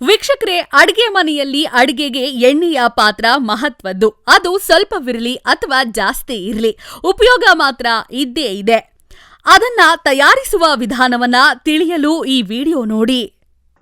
ವೀಕ್ಷಕರೇ, ಅಡಿಗೆ ಮನೆಯಲ್ಲಿ ಅಡಿಗೆಗೆ ಎಣ್ಣೆಯ ಪಾತ್ರ ಮಹತ್ವದ್ದು. ಅದು ಸ್ವಲ್ಪವಿರಲಿ ಅಥವಾ ಜಾಸ್ತಿ ಇರಲಿ. ಉಪಯೋಗ ಮಾತ್ರ ಇದ್ದೇ ಇದೆ. ಅದನ್ನ ತಯಾರಿಸುವ ವಿಧಾನವನ್ನ ತಿಳಿಯಲು ಈ ವಿಡಿಯೋ ನೋಡಿ.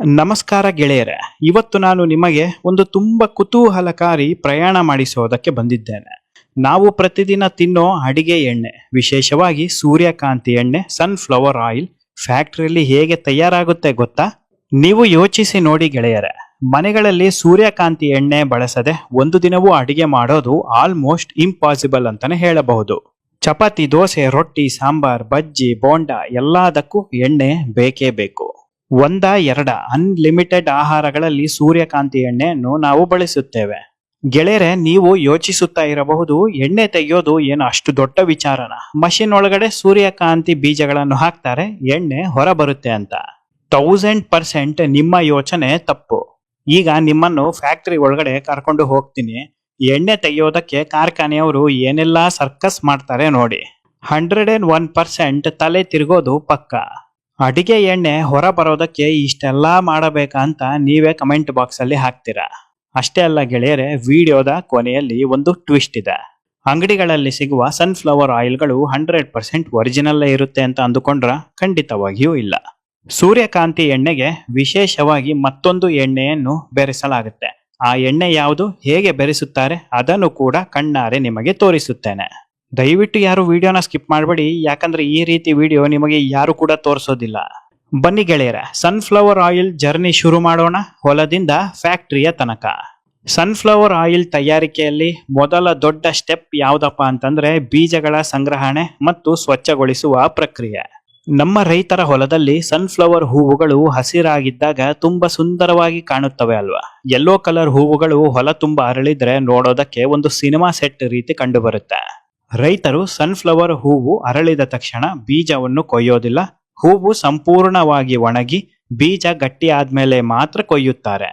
ನಮಸ್ಕಾರ ಗೆಳೆಯರೇ. ಇವತ್ತು ನಾನು ನಿಮಗೆ ಒಂದು ತುಂಬ ಕುತೂಹಲಕಾರಿ ಪ್ರಯಾಣ ಮಾಡಿಸೋದಕ್ಕೆ ಬಂದಿದ್ದೇನೆ. ನಾವು ಪ್ರತಿದಿನ ತಿನ್ನೋ ಅಡಿಗೆ ಎಣ್ಣೆ, ವಿಶೇಷವಾಗಿ ಸೂರ್ಯಕಾಂತಿ ಎಣ್ಣೆ ಸನ್ಫ್ಲವರ್ ಆಯಿಲ್ ಫ್ಯಾಕ್ಟ್ರಿಯಲ್ಲಿ ಹೇಗೆ ತಯಾರಾಗುತ್ತೆ ಗೊತ್ತಾ? ನೀವು ಯೋಚಿಸಿ ನೋಡಿ ಗೆಳೆಯರೆ, ಮನೆಗಳಲ್ಲಿ ಸೂರ್ಯಕಾಂತಿ ಎಣ್ಣೆ ಬಳಸದೆ ಒಂದು ದಿನವೂ ಅಡಿಗೆ ಮಾಡೋದು ಆಲ್ಮೋಸ್ಟ್ ಇಂಪಾಸಿಬಲ್ ಅಂತಾನೆ ಹೇಳಬಹುದು. ಚಪಾತಿ, ದೋಸೆ, ರೊಟ್ಟಿ, ಸಾಂಬಾರ್, ಬಜ್ಜಿ, ಬೋಂಡ ಎಲ್ಲದಕ್ಕೂ ಎಣ್ಣೆ ಬೇಕೇ ಬೇಕು. ಒಂದ, ಎರಡ ಅನ್ಲಿಮಿಟೆಡ್ ಆಹಾರಗಳಲ್ಲಿ ಸೂರ್ಯಕಾಂತಿ ಎಣ್ಣೆಯನ್ನು ನಾವು ಬಳಸುತ್ತೇವೆ. ಗೆಳೆಯರೆ, ನೀವು ಯೋಚಿಸುತ್ತಾ ಇರಬಹುದು, ಎಣ್ಣೆ ತೆಗೆಯೋದು ಏನು ಅಷ್ಟು ದೊಡ್ಡ ವಿಚಾರನ? ಮಷಿನ್ ಒಳಗಡೆ ಸೂರ್ಯಕಾಂತಿ ಬೀಜಗಳನ್ನು ಹಾಕ್ತಾರೆ, ಎಣ್ಣೆ ಹೊರ ಬರುತ್ತೆ ಅಂತ. ತೌಸಂಡ್ ಪರ್ಸೆಂಟ್ ನಿಮ್ಮ ಯೋಚನೆ ತಪ್ಪು. ಈಗ ನಿಮ್ಮನ್ನು ಫ್ಯಾಕ್ಟರಿ ಒಳಗಡೆ ಕರ್ಕೊಂಡು ಹೋಗ್ತೀನಿ. ಎಣ್ಣೆ ತೆಗೆಯೋದಕ್ಕೆ ಕಾರ್ಖಾನೆಯವರು ಏನೆಲ್ಲ ಸರ್ಕಸ್ ಮಾಡ್ತಾರೆ ನೋಡಿ. ಹಂಡ್ರೆಡ್ ಅಂಡ್ ಒನ್ ಪರ್ಸೆಂಟ್ ತಲೆ ತಿರುಗೋದು ಪಕ್ಕ. ಅಡಿಗೆ ಎಣ್ಣೆ ಹೊರ ಬರೋದಕ್ಕೆ ಇಷ್ಟೆಲ್ಲ ಮಾಡಬೇಕಾ ಅಂತ ನೀವೇ ಕಮೆಂಟ್ ಬಾಕ್ಸ್ ಅಲ್ಲಿ ಹಾಕ್ತೀರಾ. ಅಷ್ಟೇ ಅಲ್ಲ ಗೆಳೆಯರೆ, ವಿಡಿಯೋದ ಕೊನೆಯಲ್ಲಿ ಒಂದು ಟ್ವಿಸ್ಟ್ ಇದೆ. ಅಂಗಡಿಗಳಲ್ಲಿ ಸಿಗುವ ಸನ್ಫ್ಲವರ್ ಆಯಿಲ್ಗಳು ಹಂಡ್ರೆಡ್ ಪರ್ಸೆಂಟ್ ಒರಿಜಿನಲ್ ಇರುತ್ತೆ ಅಂತ ಅಂದುಕೊಂಡ್ರ ಖಂಡಿತವಾಗಿಯೂ ಇಲ್ಲ. ಸೂರ್ಯಕಾಂತಿ ಎಣ್ಣೆಗೆ ವಿಶೇಷವಾಗಿ ಮತ್ತೊಂದು ಎಣ್ಣೆಯನ್ನು ಬೆರೆಸಲಾಗುತ್ತೆ. ಆ ಎಣ್ಣೆ ಯಾವುದು, ಹೇಗೆ ಬೆರೆಸುತ್ತಾರೆ, ಅದನ್ನು ಕೂಡ ಕಣ್ಣಾರೆ ನಿಮಗೆ ತೋರಿಸುತ್ತೇನೆ. ದಯವಿಟ್ಟು ಯಾರು ವಿಡಿಯೋನ ಸ್ಕಿಪ್ ಮಾಡಬೇಡಿ, ಯಾಕಂದ್ರೆ ಈ ರೀತಿ ವಿಡಿಯೋ ನಿಮಗೆ ಯಾರು ಕೂಡ ತೋರಿಸೋದಿಲ್ಲ. ಬನ್ನಿ ಗೆಳೆಯರ, ಸನ್ಫ್ಲವರ್ ಆಯಿಲ್ ಜರ್ನಿ ಶುರು ಮಾಡೋಣ. ಹೊಲದಿಂದ ಫ್ಯಾಕ್ಟರಿಯ ತನಕ. ಸನ್ಫ್ಲವರ್ ಆಯಿಲ್ ತಯಾರಿಕೆಯಲ್ಲಿ ಮೊದಲ ದೊಡ್ಡ ಸ್ಟೆಪ್ ಯಾವುದಪ್ಪ ಅಂತಂದ್ರೆ ಬೀಜಗಳ ಸಂಗ್ರಹಣೆ ಮತ್ತು ಸ್ವಚ್ಛಗೊಳಿಸುವ ಪ್ರಕ್ರಿಯೆ. ನಮ್ಮ ರೈತರ ಹೊಲದಲ್ಲಿ ಸನ್ಫ್ಲವರ್ ಹೂವುಗಳು ಹಸಿರಾಗಿದ್ದಾಗ ತುಂಬಾ ಸುಂದರವಾಗಿ ಕಾಣುತ್ತವೆ ಅಲ್ವಾ? ಯೆಲ್ಲೋ ಕಲರ್ ಹೂವುಗಳು ಹೊಲ ತುಂಬ ಅರಳಿದ್ರೆ ನೋಡೋದಕ್ಕೆ ಒಂದು ಸಿನಿಮಾ ಸೆಟ್ ರೀತಿ ಕಂಡುಬರುತ್ತೆ. ರೈತರು ಸನ್ಫ್ಲವರ್ ಹೂವು ಅರಳಿದ ತಕ್ಷಣ ಬೀಜವನ್ನು ಕೊಯ್ಯೋದಿಲ್ಲ. ಹೂವು ಸಂಪೂರ್ಣವಾಗಿ ಒಣಗಿ ಬೀಜ ಗಟ್ಟಿ ಆದ್ಮೇಲೆ ಮಾತ್ರ ಕೊಯ್ಯುತ್ತಾರೆ.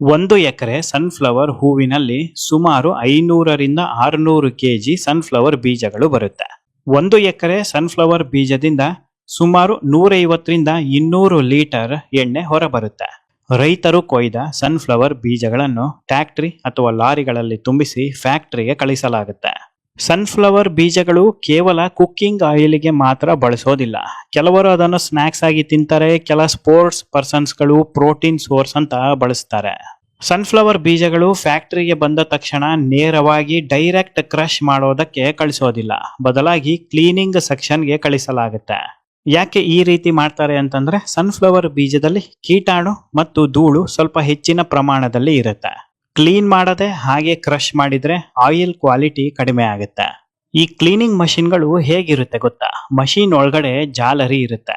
ಒಂದು ಎಕರೆ ಸನ್ಫ್ಲವರ್ ಹೂವಿನಲ್ಲಿ ಸುಮಾರು ಐನೂರರಿಂದ ಆರುನೂರು ಕೆಜಿ ಸನ್ಫ್ಲವರ್ ಬೀಜಗಳು ಬರುತ್ತೆ. ಒಂದು ಎಕರೆ ಸನ್ಫ್ಲವರ್ ಬೀಜದಿಂದ ಸುಮಾರು ನೂರೈವತ್ತರಿಂದ ಇನ್ನೂರು ಲೀಟರ್ ಎಣ್ಣೆ ಹೊರಬರುತ್ತೆ. ರೈತರು ಕೊಯ್ದ ಸನ್ಫ್ಲವರ್ ಬೀಜಗಳನ್ನು ಟ್ಯಾಕ್ಟ್ರಿ ಅಥವಾ ಲಾರಿಗಳಲ್ಲಿ ತುಂಬಿಸಿ ಫ್ಯಾಕ್ಟರಿಗೆ ಕಳಿಸಲಾಗುತ್ತೆ. ಸನ್ಫ್ಲವರ್ ಬೀಜಗಳು ಕೇವಲ ಕುಕ್ಕಿಂಗ್ ಆಯಿಲ್ಗೆ ಮಾತ್ರ ಬಳಸೋದಿಲ್ಲ. ಕೆಲವರು ಅದನ್ನು ಸ್ನ್ಯಾಕ್ಸ್ ಆಗಿ ತಿಂತಾರೆ, ಕೆಲ ಸ್ಪೋರ್ಟ್ಸ್ ಪರ್ಸನ್ಸ್ಗಳು ಪ್ರೋಟೀನ್ ಸೋರ್ಸ್ ಅಂತ ಬಳಸ್ತಾರೆ. ಸನ್ಫ್ಲವರ್ ಬೀಜಗಳು ಫ್ಯಾಕ್ಟರಿಗೆ ಬಂದ ತಕ್ಷಣ ನೇರವಾಗಿ ಡೈರೆಕ್ಟ್ ಕ್ರಶ್ ಮಾಡೋದಕ್ಕೆ ಕಳಿಸೋದಿಲ್ಲ. ಬದಲಾಗಿ ಕ್ಲೀನಿಂಗ್ ಸೆಕ್ಷನ್ಗೆ ಕಳಿಸಲಾಗುತ್ತೆ. ಯಾಕೆ ಈ ರೀತಿ ಮಾಡ್ತಾರೆ ಅಂತಂದ್ರೆ ಸನ್ಫ್ಲವರ್ ಬೀಜದಲ್ಲಿ ಕೀಟಾಣು ಮತ್ತು ಧೂಳು ಸ್ವಲ್ಪ ಹೆಚ್ಚಿನ ಪ್ರಮಾಣದಲ್ಲಿ ಇರುತ್ತೆ. ಕ್ಲೀನ್ ಮಾಡದೆ ಹಾಗೆ ಕ್ರಶ್ ಮಾಡಿದ್ರೆ ಆಯಿಲ್ ಕ್ವಾಲಿಟಿ ಕಡಿಮೆ ಆಗುತ್ತೆ. ಈ ಕ್ಲೀನಿಂಗ್ ಮಷಿನ್ಗಳು ಹೇಗಿರುತ್ತೆ ಗೊತ್ತಾ? ಮಷಿನ್ ಒಳಗಡೆ ಜಾಲರಿ ಇರುತ್ತೆ.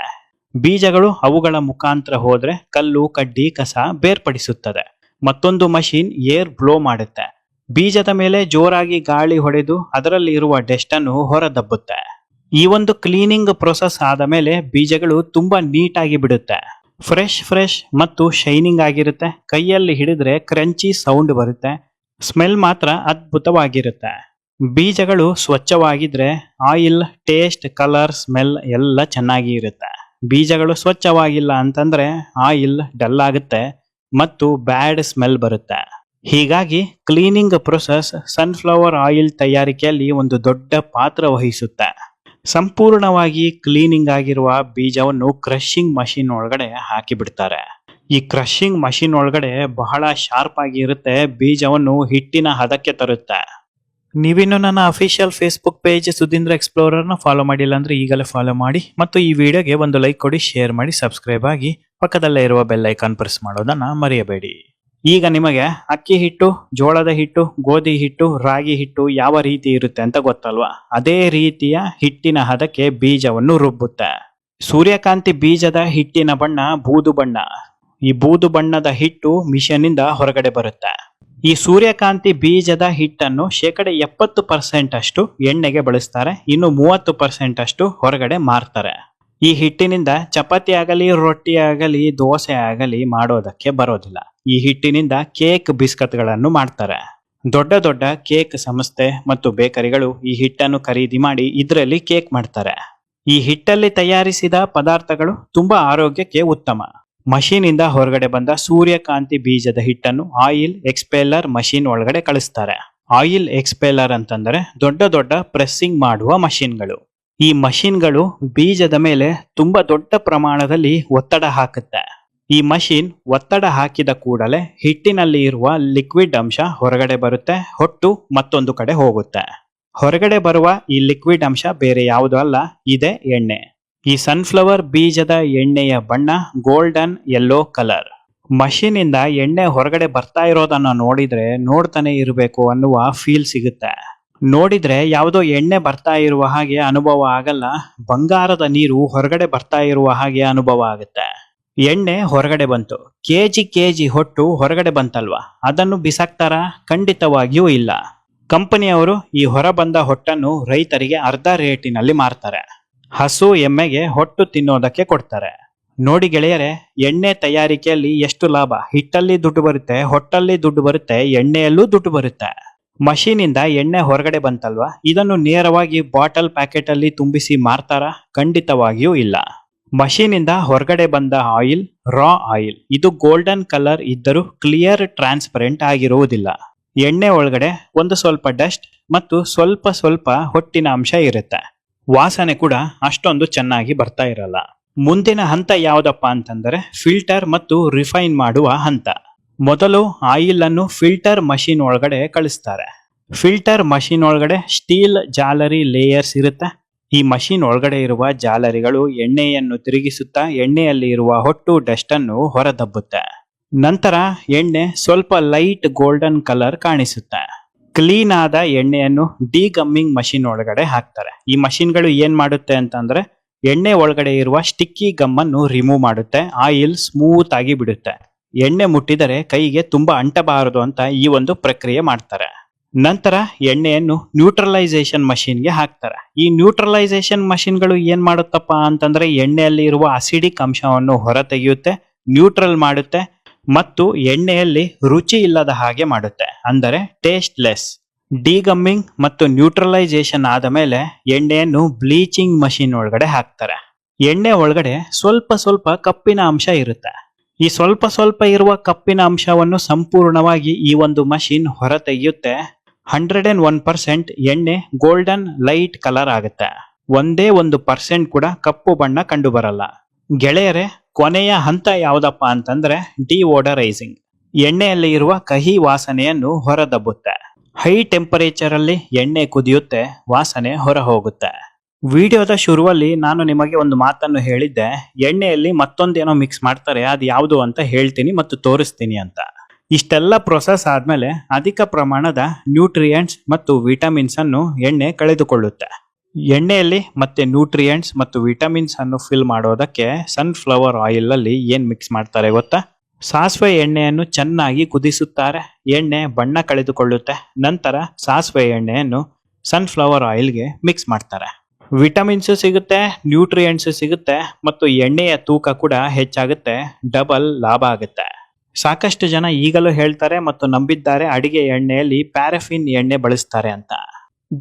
ಬೀಜಗಳು ಅವುಗಳ ಮುಖಾಂತರ ಹೋದ್ರೆ ಕಲ್ಲು, ಕಡ್ಡಿ, ಕಸ ಬೇರ್ಪಡಿಸುತ್ತದೆ. ಮತ್ತೊಂದು ಮಷಿನ್ ಏರ್ ಬ್ಲೋ ಮಾಡುತ್ತೆ. ಬೀಜದ ಮೇಲೆ ಜೋರಾಗಿ ಗಾಳಿ ಹೊಡೆದು ಅದರಲ್ಲಿ ಇರುವ ಡೆಸ್ಟ್ ಅನ್ನು ಹೊರದಬ್ಬುತ್ತೆ. ಈ ಒಂದು ಕ್ಲೀನಿಂಗ್ ಪ್ರೊಸೆಸ್ ಆದ ಮೇಲೆ ಬೀಜಗಳು ತುಂಬಾ ನೀಟಾಗಿ ಬಿಡುತ್ತೆ. ಫ್ರೆಶ್ ಫ್ರೆಶ್ ಮತ್ತು ಶೈನಿಂಗ್ ಆಗಿರುತ್ತೆ. ಕೈಯಲ್ಲಿ ಹಿಡಿದ್ರೆ ಕ್ರಂಚಿ ಸೌಂಡ್ ಬರುತ್ತೆ. ಸ್ಮೆಲ್ ಮಾತ್ರ ಅದ್ಭುತವಾಗಿರುತ್ತೆ. ಬೀಜಗಳು ಸ್ವಚ್ಛವಾಗಿದ್ರೆ ಆಯಿಲ್ ಟೇಸ್ಟ್ ಕಲರ್ ಸ್ಮೆಲ್ ಎಲ್ಲ ಚೆನ್ನಾಗಿ ಇರುತ್ತೆ. ಬೀಜಗಳು ಸ್ವಚ್ಛವಾಗಿಲ್ಲ ಅಂತಂದ್ರೆ ಆಯಿಲ್ ಡಲ್ ಆಗುತ್ತೆ ಮತ್ತು ಬ್ಯಾಡ್ ಸ್ಮೆಲ್ ಬರುತ್ತೆ. ಹೀಗಾಗಿ ಕ್ಲೀನಿಂಗ್ ಪ್ರೊಸೆಸ್ ಸನ್ಫ್ಲವರ್ ಆಯಿಲ್ ತಯಾರಿಕೆಯಲ್ಲಿ ಒಂದು ದೊಡ್ಡ ಪಾತ್ರ ವಹಿಸುತ್ತೆ. ಸಂಪೂರ್ಣವಾಗಿ ಕ್ಲೀನಿಂಗ್ ಆಗಿರುವ ಬೀಜವನ್ನು ಕ್ರಷಿಂಗ್ ಮಷಿನ್ ಒಳಗಡೆ ಹಾಕಿ ಬಿಡ್ತಾರೆ ಈ ಕ್ರಷಿಂಗ್ ಮಷಿನ್ ಒಳಗಡೆ ಬಹಳ ಶಾರ್ಪ್ ಆಗಿ ಇರುತ್ತೆ, ಬೀಜವನ್ನು ಹಿಟ್ಟಿನ ಹದಕ್ಕೆ ತರುತ್ತೆ. ನೀವಿನ್ನು ನನ್ನ ಅಫಿಷಿಯಲ್ ಫೇಸ್ಬುಕ್ ಪೇಜ್ ಸುಧೀಂದ್ರ ಎಕ್ಸ್ಪ್ಲೋರರ್ನ ಫಾಲೋ ಮಾಡಿಲ್ಲ ಅಂದ್ರೆ ಈಗಲೇ ಫಾಲೋ ಮಾಡಿ ಮತ್ತು ಈ ವಿಡಿಯೋಗೆ ಒಂದು ಲೈಕ್ ಕೊಡಿ ಶೇರ್ ಮಾಡಿ ಸಬ್ಸ್ಕ್ರೈಬ್ ಆಗಿ ಪಕ್ಕದಲ್ಲೇ ಇರುವ ಬೆಲ್ ಐಕಾನ್ ಪ್ರೆಸ್ ಮಾಡೋದನ್ನ ಮರೆಯಬೇಡಿ. ಈಗ ನಿಮಗೆ ಅಕ್ಕಿ ಹಿಟ್ಟು, ಜೋಳದ ಹಿಟ್ಟು, ಗೋಧಿ ಹಿಟ್ಟು, ರಾಗಿ ಹಿಟ್ಟು ಯಾವ ರೀತಿ ಇರುತ್ತೆ ಅಂತ ಗೊತ್ತಲ್ವಾ? ಅದೇ ರೀತಿಯ ಹಿಟ್ಟಿನ ಹದಕ್ಕೆ ಬೀಜವನ್ನು ರುಬ್ಬುತ್ತೆ. ಸೂರ್ಯಕಾಂತಿ ಬೀಜದ ಹಿಟ್ಟಿನ ಬಣ್ಣ ಬೂದು ಬಣ್ಣ. ಈ ಬೂದು ಬಣ್ಣದ ಹಿಟ್ಟು ಮಿಷನ್ನಿಂದ ಹೊರಗಡೆ ಬರುತ್ತೆ. ಈ ಸೂರ್ಯಕಾಂತಿ ಬೀಜದ ಹಿಟ್ಟನ್ನು ಶೇಕಡ ಎಪ್ಪತ್ತು ಪರ್ಸೆಂಟ್ ಅಷ್ಟು ಎಣ್ಣೆಗೆ ಬಳಸ್ತಾರೆ, ಇನ್ನು ಮೂವತ್ತು ಪರ್ಸೆಂಟ್ ಅಷ್ಟು ಹೊರಗಡೆ ಮಾರ್ತಾರೆ. ಈ ಹಿಟ್ಟಿನಿಂದ ಚಪಾತಿ ಆಗಲಿ, ರೊಟ್ಟಿ ಆಗಲಿ, ದೋಸೆ ಆಗಲಿ ಮಾಡೋದಕ್ಕೆ ಬರೋದಿಲ್ಲ. ಈ ಹಿಟ್ಟಿನಿಂದ ಕೇಕ್ ಬಿಸ್ಕತ್ಗಳನ್ನು ಮಾಡ್ತಾರೆ. ದೊಡ್ಡ ದೊಡ್ಡ ಕೇಕ್ ಸಂಸ್ಥೆ ಮತ್ತು ಬೇಕರಿಗಳು ಈ ಹಿಟ್ಟನ್ನು ಖರೀದಿ ಮಾಡಿ ಇದರಲ್ಲಿ ಕೇಕ್ ಮಾಡ್ತಾರೆ. ಈ ಹಿಟ್ಟಲ್ಲಿ ತಯಾರಿಸಿದ ಪದಾರ್ಥಗಳು ತುಂಬಾ ಆರೋಗ್ಯಕ್ಕೆ ಉತ್ತಮ. ಮಷೀನಿಂದ ಹೊರಗಡೆ ಬಂದ ಸೂರ್ಯಕಾಂತಿ ಬೀಜದ ಹಿಟ್ಟನ್ನು ಆಯಿಲ್ ಎಕ್ಸ್ಪೆಲ್ಲರ್ ಮಷೀನ್ ಒಳಗಡೆ ಕಳಿಸ್ತಾರೆ. ಆಯಿಲ್ ಎಕ್ಸ್ಪೆಲ್ಲರ್ ಅಂತಂದ್ರೆ ದೊಡ್ಡ ದೊಡ್ಡ ಪ್ರೆಸ್ಸಿಂಗ್ ಮಾಡುವ ಮಷೀನ್ಗಳು. ಈ ಮಷೀನ್ಗಳು ಬೀಜದ ಮೇಲೆ ತುಂಬಾ ದೊಡ್ಡ ಪ್ರಮಾಣದಲ್ಲಿ ಒತ್ತಡ ಹಾಕುತ್ತೆ. ಈ ಮಷೀನ್ ಒತ್ತಡ ಹಾಕಿದ ಕೂಡಲೇ ಹಿಟ್ಟಿನಲ್ಲಿ ಇರುವ ಲಿಕ್ವಿಡ್ ಅಂಶ ಹೊರಗಡೆ ಬರುತ್ತೆ, ಹೊಟ್ಟು ಮತ್ತೊಂದು ಕಡೆ ಹೋಗುತ್ತೆ. ಹೊರಗಡೆ ಬರುವ ಈ ಲಿಕ್ವಿಡ್ ಅಂಶ ಬೇರೆ ಯಾವುದು ಅಲ್ಲ, ಇದೆ ಎಣ್ಣೆ. ಈ ಸನ್ಫ್ಲವರ್ ಬೀಜದ ಎಣ್ಣೆಯ ಬಣ್ಣ ಗೋಲ್ಡನ್ ಯೆಲ್ಲೋ ಕಲರ್. ಮಷೀನಿಂದ ಎಣ್ಣೆ ಹೊರಗಡೆ ಬರ್ತಾ ಇರೋದನ್ನ ನೋಡಿದ್ರೆ ನೋಡ್ತಾನೆ ಇರಬೇಕು ಅನ್ನುವ ಫೀಲ್ ಸಿಗುತ್ತೆ. ನೋಡಿದ್ರೆ ಯಾವುದೋ ಎಣ್ಣೆ ಬರ್ತಾ ಇರುವ ಹಾಗೆ ಅನುಭವ ಆಗಲ್ಲ, ಬಂಗಾರದ ನೀರು ಹೊರಗಡೆ ಬರ್ತಾ ಇರುವ ಹಾಗೆ ಅನುಭವ ಆಗುತ್ತೆ. ಎಣ್ಣೆ ಹೊರಗಡೆ ಬಂತು. ಕೆಜಿ ಕೆಜಿ ಹೊಟ್ಟು ಹೊರಗಡೆ ಬಂತಲ್ವಾ? ಅದನ್ನು ಬಿಸಾಕ್ತಾರ ಖಂಡಿತವಾಗಿಯೂ ಇಲ್ಲ. ಕಂಪನಿಯವರು ಈ ಹೊರಬಂದ ಹೊಟ್ಟನ್ನು ರೈತರಿಗೆ ಅರ್ಧ ರೇಟಿನಲ್ಲಿ ಮಾರ್ತಾರೆ. ಹಸು ಎಮ್ಮೆಗೆ ಹೊಟ್ಟು ತಿನ್ನೋದಕ್ಕೆ ಕೊಡ್ತಾರೆ. ನೋಡಿ ಗೆಳೆಯರೆ, ಎಣ್ಣೆ ತಯಾರಿಕೆಯಲ್ಲಿ ಎಷ್ಟು ಲಾಭ? ಹಿಟ್ಟಲ್ಲಿ ದುಡ್ಡು ಬರುತ್ತೆ, ಹೊಟ್ಟಲ್ಲಿ ದುಡ್ಡು ಬರುತ್ತೆ, ಎಣ್ಣೆಯಲ್ಲೂ ದುಡ್ಡು ಬರುತ್ತೆ. ಮಷೀನಿಂದ ಎಣ್ಣೆ ಹೊರಗಡೆ ಬಂತಲ್ವಾ? ಇದನ್ನು ನೇರವಾಗಿ ಬಾಟಲ್ ಪ್ಯಾಕೆಟ್ ಅಲ್ಲಿ ತುಂಬಿಸಿ ಮಾರ್ತಾರ? ಖಂಡಿತವಾಗಿಯೂ ಇಲ್ಲ. ಮಷೀನಿಂದ ಹೊರಗಡೆ ಬಂದ ಆಯಿಲ್, ರಾ ಆಯಿಲ್, ಇದು ಗೋಲ್ಡನ್ ಕಲರ್ ಇದ್ದರೂ ಕ್ಲಿಯರ್ ಟ್ರಾನ್ಸ್ಪರೆಂಟ್ ಆಗಿರುವುದಿಲ್ಲ. ಎಣ್ಣೆ ಒಳಗಡೆ ಒಂದು ಸ್ವಲ್ಪ ಡಸ್ಟ್ ಮತ್ತು ಸ್ವಲ್ಪ ಸ್ವಲ್ಪ ಹೊಟ್ಟಿನ ಅಂಶ ಇರುತ್ತೆ. ವಾಸನೆ ಕೂಡ ಅಷ್ಟೊಂದು ಚೆನ್ನಾಗಿ ಬರ್ತಾ ಇರಲ್ಲ. ಮುಂದಿನ ಹಂತ ಯಾವುದಪ್ಪ ಅಂತಂದ್ರೆ ಫಿಲ್ಟರ್ ಮತ್ತು ರಿಫೈನ್ ಮಾಡುವ ಹಂತ. ಮೊದಲು ಆಯಿಲ್ ಅನ್ನು ಫಿಲ್ಟರ್ ಮಷೀನ್ ಒಳಗಡೆ ಕಳಿಸ್ತಾರೆ. ಫಿಲ್ಟರ್ ಮಷೀನ್ ಒಳಗಡೆ ಸ್ಟೀಲ್ ಜಾಲರಿ ಲೇಯರ್ಸ್ ಇರುತ್ತೆ. ಈ ಮಷೀನ್ ಒಳಗಡೆ ಇರುವ ಜಾಲರಿಗಳು ಎಣ್ಣೆಯನ್ನು ತಿರುಗಿಸುತ್ತಾ ಎಣ್ಣೆಯಲ್ಲಿ ಇರುವ ಹೊಟ್ಟು ಡಸ್ಟ್ ಅನ್ನು ಹೊರದಬ್ಬುತ್ತೆ. ನಂತರ ಎಣ್ಣೆ ಸ್ವಲ್ಪ ಲೈಟ್ ಗೋಲ್ಡನ್ ಕಲರ್ ಕಾಣಿಸುತ್ತೆ. ಕ್ಲೀನ್ ಆದ ಎಣ್ಣೆಯನ್ನು ಡಿಗಮ್ಮಿಂಗ್ ಮಷೀನ್ ಒಳಗಡೆ ಹಾಕ್ತಾರೆ. ಈ ಮಷೀನ್ಗಳು ಏನ್ ಮಾಡುತ್ತೆ ಅಂತಂದ್ರೆ ಎಣ್ಣೆ ಒಳಗಡೆ ಇರುವ ಸ್ಟಿಕ್ಕಿ ಗಮ್ ಅನ್ನು ರಿಮೂವ್ ಮಾಡುತ್ತೆ, ಆಯಿಲ್ ಸ್ಮೂತ್ ಆಗಿ ಬಿಡುತ್ತೆ. ಎಣ್ಣೆ ಮುಟ್ಟಿದರೆ ಕೈಗೆ ತುಂಬಾ ಅಂಟಬಾರದು ಅಂತ ಈ ಒಂದು ಪ್ರಕ್ರಿಯೆ ಮಾಡ್ತಾರೆ. ನಂತರ ಎಣ್ಣೆಯನ್ನು ನ್ಯೂಟ್ರಲೈಸೇಷನ್ ಮಷೀನ್ಗೆ ಹಾಕ್ತಾರೆ. ಈ ನ್ಯೂಟ್ರಲೈಸೇಷನ್ ಮಷೀನ್ಗಳು ಏನು ಮಾಡುತ್ತಪ್ಪ ಅಂತಂದ್ರೆ ಎಣ್ಣೆಯಲ್ಲಿ ಇರುವ ಅಸಿಡಿಕ್ ಅಂಶವನ್ನು ಹೊರತೆಗೆಯುತ್ತೆ ನ್ಯೂಟ್ರಲ್ ಮಾಡುತ್ತೆ ಮತ್ತು ಎಣ್ಣೆಯಲ್ಲಿ ರುಚಿ ಇಲ್ಲದ ಹಾಗೆ ಮಾಡುತ್ತೆ. ಅಂದರೆ ಟೇಸ್ಟ್ಲೆಸ್ ಡಿಗಮ್ಮಿಂಗ್ ಮತ್ತು ನ್ಯೂಟ್ರಲೈಸೇಷನ್ ಆದ ಮೇಲೆ ಎಣ್ಣೆಯನ್ನು ಬ್ಲೀಚಿಂಗ್ ಮಷೀನ್ ಒಳಗಡೆ ಹಾಕ್ತಾರೆ. ಎಣ್ಣೆ ಒಳಗಡೆ ಸ್ವಲ್ಪ ಸ್ವಲ್ಪ ಕಪ್ಪಿನ ಅಂಶ ಇರುತ್ತೆ. ಈ ಸ್ವಲ್ಪ ಸ್ವಲ್ಪ ಇರುವ ಕಪ್ಪಿನ ಅಂಶವನ್ನು ಸಂಪೂರ್ಣವಾಗಿ ಈ ಒಂದು ಮಷೀನ್ ಹೊರತೆಗೆಯುತ್ತೆ. ಹಂಡ್ರೆಡ್ ಅಂಡ್ ಒನ್ ಪರ್ಸೆಂಟ್ ಎಣ್ಣೆ ಗೋಲ್ಡನ್ ಲೈಟ್ ಕಲರ್ ಆಗುತ್ತೆ. ಒಂದೇ ಒಂದು ಪರ್ಸೆಂಟ್ ಕೂಡ ಕಪ್ಪು ಬಣ್ಣ ಕಂಡು ಬರಲ್ಲ ಗೆಳೆಯರೆ, ಕೊನೆಯ ಹಂತ ಯಾವುದಪ್ಪ ಅಂತಂದ್ರೆ ಡಿಓಡರೈಸಿಂಗ್. ಎಣ್ಣೆಯಲ್ಲಿ ಇರುವ ಕಹಿ ವಾಸನೆಯನ್ನು ಹೊರದಬ್ಬುತ್ತೆ. ಹೈ ಟೆಂಪರೇಚರ್ ಅಲ್ಲಿ ಎಣ್ಣೆ ಕುದಿಯುತ್ತೆ, ವಾಸನೆ ಹೊರ ಹೋಗುತ್ತೆ ವಿಡಿಯೋದ ಶುರುವಲ್ಲಿ ನಾನು ನಿಮಗೆ ಒಂದು ಮಾತನ್ನು ಹೇಳಿದ್ದೆ, ಎಣ್ಣೆಯಲ್ಲಿ ಮತ್ತೊಂದೇನೋ ಮಿಕ್ಸ್ ಮಾಡ್ತಾರೆ ಅದು ಯಾವುದು ಅಂತ ಹೇಳ್ತೀನಿ ಮತ್ತು ತೋರಿಸ್ತೀನಿ ಅಂತ. ಇಷ್ಟೆಲ್ಲ ಪ್ರೊಸೆಸ್ ಆದಮೇಲೆ ಅಧಿಕ ಪ್ರಮಾಣದ ನ್ಯೂಟ್ರಿಯೆಂಟ್ಸ್ ಮತ್ತು ವಿಟಮಿನ್ಸ್ ಅನ್ನು ಎಣ್ಣೆ ಕಳೆದುಕೊಳ್ಳುತ್ತೆ. ಎಣ್ಣೆಯಲ್ಲಿ ಮತ್ತೆ ನ್ಯೂಟ್ರಿಯೆಂಟ್ಸ್ ಮತ್ತು ವಿಟಮಿನ್ಸ್ ಅನ್ನು ಫಿಲ್ ಮಾಡೋದಕ್ಕೆ ಸನ್ಫ್ಲವರ್ ಆಯಿಲ್ ಅಲ್ಲಿ ಏನ್ ಮಿಕ್ಸ್ ಮಾಡ್ತಾರೆ ಗೊತ್ತಾ? ಸಾಸಿವೆ ಎಣ್ಣೆಯನ್ನು ಚೆನ್ನಾಗಿ ಕುದಿಸುತ್ತಾರೆ, ಎಣ್ಣೆ ಬಣ್ಣ ಕಳೆದುಕೊಳ್ಳುತ್ತೆ, ನಂತರ ಸಾಸಿವೆ ಎಣ್ಣೆಯನ್ನು ಸನ್ಫ್ಲವರ್ ಆಯಿಲ್ಗೆ ಮಿಕ್ಸ್ ಮಾಡ್ತಾರೆ. ವಿಟಮಿನ್ಸ್ ಸಿಗುತ್ತೆ ನ್ಯೂಟ್ರಿಯೆಂಟ್ಸ್ ಸಿಗುತ್ತೆ ಮತ್ತು ಎಣ್ಣೆಯ ತೂಕ ಕೂಡ ಹೆಚ್ಚಾಗುತ್ತೆ ಡಬಲ್ ಲಾಭ ಆಗುತ್ತೆ. ಸಾಕಷ್ಟು ಜನ ಈಗಲೂ ಹೇಳ್ತಾರೆ ಮತ್ತು ನಂಬಿದ್ದಾರೆ ಅಡಿಗೆ ಎಣ್ಣೆಯಲ್ಲಿ ಪ್ಯಾರಫಿನ್ ಎಣ್ಣೆ ಬಳಸ್ತಾರೆ ಅಂತ.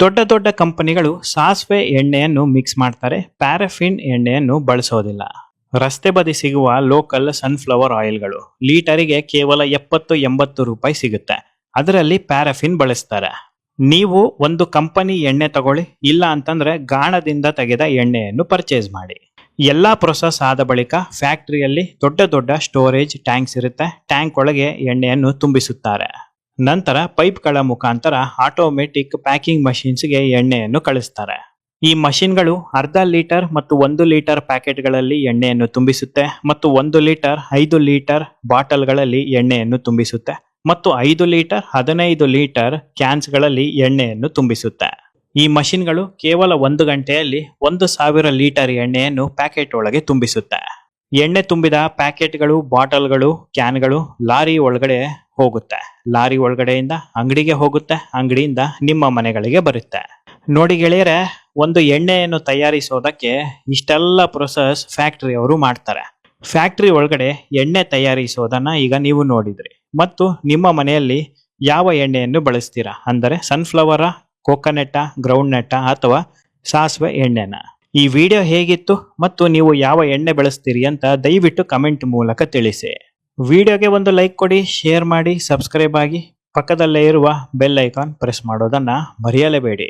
ದೊಡ್ಡ ದೊಡ್ಡ ಕಂಪನಿಗಳು ಸಾಸಿವೆ ಎಣ್ಣೆಯನ್ನು ಮಿಕ್ಸ್ ಮಾಡ್ತಾರೆ, ಪ್ಯಾರಫಿನ್ ಎಣ್ಣೆಯನ್ನು ಬಳಸೋದಿಲ್ಲ. ರಸ್ತೆ ಬದಿ ಸಿಗುವ ಲೋಕಲ್ ಸನ್ಫ್ಲವರ್ ಆಯಿಲ್ಗಳು ಲೀಟರಿಗೆ ಕೇವಲ ಎಪ್ಪತ್ತು ಎಂಬತ್ತು ರೂಪಾಯಿ ಸಿಗುತ್ತೆ. ಅದರಲ್ಲಿ ಪ್ಯಾರಫಿನ್ ಬಳಸ್ತಾರೆ. ನೀವು ಒಂದು ಕಂಪನಿ ಎಣ್ಣೆ ತಗೊಳ್ಳಿ, ಇಲ್ಲ ಅಂತಂದ್ರೆ ಗಾಣದಿಂದ ತೆಗೆದ ಎಣ್ಣೆಯನ್ನು ಪರ್ಚೇಸ್ ಮಾಡಿ. ಎಲ್ಲಾ ಪ್ರೊಸೆಸ್ ಆದ ಬಳಿಕ ಫ್ಯಾಕ್ಟರಿಯಲ್ಲಿ ದೊಡ್ಡ ದೊಡ್ಡ ಸ್ಟೋರೇಜ್ ಟ್ಯಾಂಕ್ಸ್ ಇರುತ್ತೆ. ಟ್ಯಾಂಕ್ ಒಳಗೆ ಎಣ್ಣೆಯನ್ನು ತುಂಬಿಸುತ್ತಾರೆ. ನಂತರ ಪೈಪ್ಗಳ ಮುಖಾಂತರ ಆಟೋಮೆಟಿಕ್ ಪ್ಯಾಕಿಂಗ್ ಮಷಿನ್ಸ್ಗೆ ಎಣ್ಣೆಯನ್ನು ಕಳಿಸ್ತಾರೆ. ಈ ಮಷಿನ್ಗಳು ಅರ್ಧ ಲೀಟರ್ ಮತ್ತು ಒಂದು ಲೀಟರ್ ಪ್ಯಾಕೆಟ್ಗಳಲ್ಲಿ ಎಣ್ಣೆಯನ್ನು ತುಂಬಿಸುತ್ತೆ ಮತ್ತು ಒಂದು ಲೀಟರ್ ಐದು ಲೀಟರ್ ಬಾಟಲ್ಗಳಲ್ಲಿ ಎಣ್ಣೆಯನ್ನು ತುಂಬಿಸುತ್ತೆ ಮತ್ತು ಐದು ಲೀಟರ್ ಹದಿನೈದು ಲೀಟರ್ ಕ್ಯಾನ್ಸ್ಗಳಲ್ಲಿ ಎಣ್ಣೆಯನ್ನು ತುಂಬಿಸುತ್ತೆ. ಈ ಮಷಿನ್ಗಳು ಕೇವಲ ಒಂದು ಗಂಟೆಯಲ್ಲಿ ಒಂದು ಸಾವಿರ ಲೀಟರ್ ಎಣ್ಣೆಯನ್ನು ಪ್ಯಾಕೆಟ್ ಒಳಗೆ ತುಂಬಿಸುತ್ತೆ. ಎಣ್ಣೆ ತುಂಬಿದ ಪ್ಯಾಕೆಟ್ಗಳು, ಬಾಟಲ್ಗಳು, ಕ್ಯಾನ್ಗಳು ಲಾರಿ ಒಳಗಡೆ ಹೋಗುತ್ತೆ. ಲಾರಿ ಒಳಗಡೆಯಿಂದ ಅಂಗಡಿಗೆ ಹೋಗುತ್ತೆ, ಅಂಗಡಿಯಿಂದ ನಿಮ್ಮ ಮನೆಗಳಿಗೆ ಬರುತ್ತೆ. ನೋಡಿ ಗೆಳೆಯರೆ, ಒಂದು ಎಣ್ಣೆಯನ್ನು ತಯಾರಿಸೋದಕ್ಕೆ ಇಷ್ಟೆಲ್ಲ ಪ್ರೊಸೆಸ್ ಫ್ಯಾಕ್ಟರಿ ಅವರು ಮಾಡ್ತಾರೆ. ಫ್ಯಾಕ್ಟರಿ ಒಳಗಡೆ ಎಣ್ಣೆ ತಯಾರಿಸೋದನ್ನ ಈಗ ನೀವು ನೋಡಿದ್ರಿ. ಮತ್ತು ನಿಮ್ಮ ಮನೆಯಲ್ಲಿ ಯಾವ ಎಣ್ಣೆಯನ್ನು ಬಳಸ್ತೀರಾ? ಅಂದರೆ ಸನ್ಫ್ಲವರ ಕೋಕೋನಟ್ ಗ್ರೌಂಡ್ ನೆಟ್ಟ ಅಥವಾ ಸಾಸಿವೆ ಎಣ್ಣೆನ. ಈ ವಿಡಿಯೋ ಹೇಗಿತ್ತು ಮತ್ತು ನೀವು ಯಾವ ಎಣ್ಣೆ ಬಳಸ್ತೀರಿ ಅಂತ ದಯವಿಟ್ಟು ಕಮೆಂಟ್ ಮೂಲಕ ತಿಳಿಸಿ. ವಿಡಿಯೋಗೆ ಒಂದು ಲೈಕ್ ಕೊಡಿ ಶೇರ್ ಮಾಡಿ ಸಬ್ಸ್ಕ್ರೈಬ್ ಆಗಿ ಪಕ್ಕದಲ್ಲೇ ಇರುವ ಬೆಲ್ ಐಕಾನ್ ಪ್ರೆಸ್ ಮಾಡೋದನ್ನು ಮರೆಯಲೇಬೇಡಿ.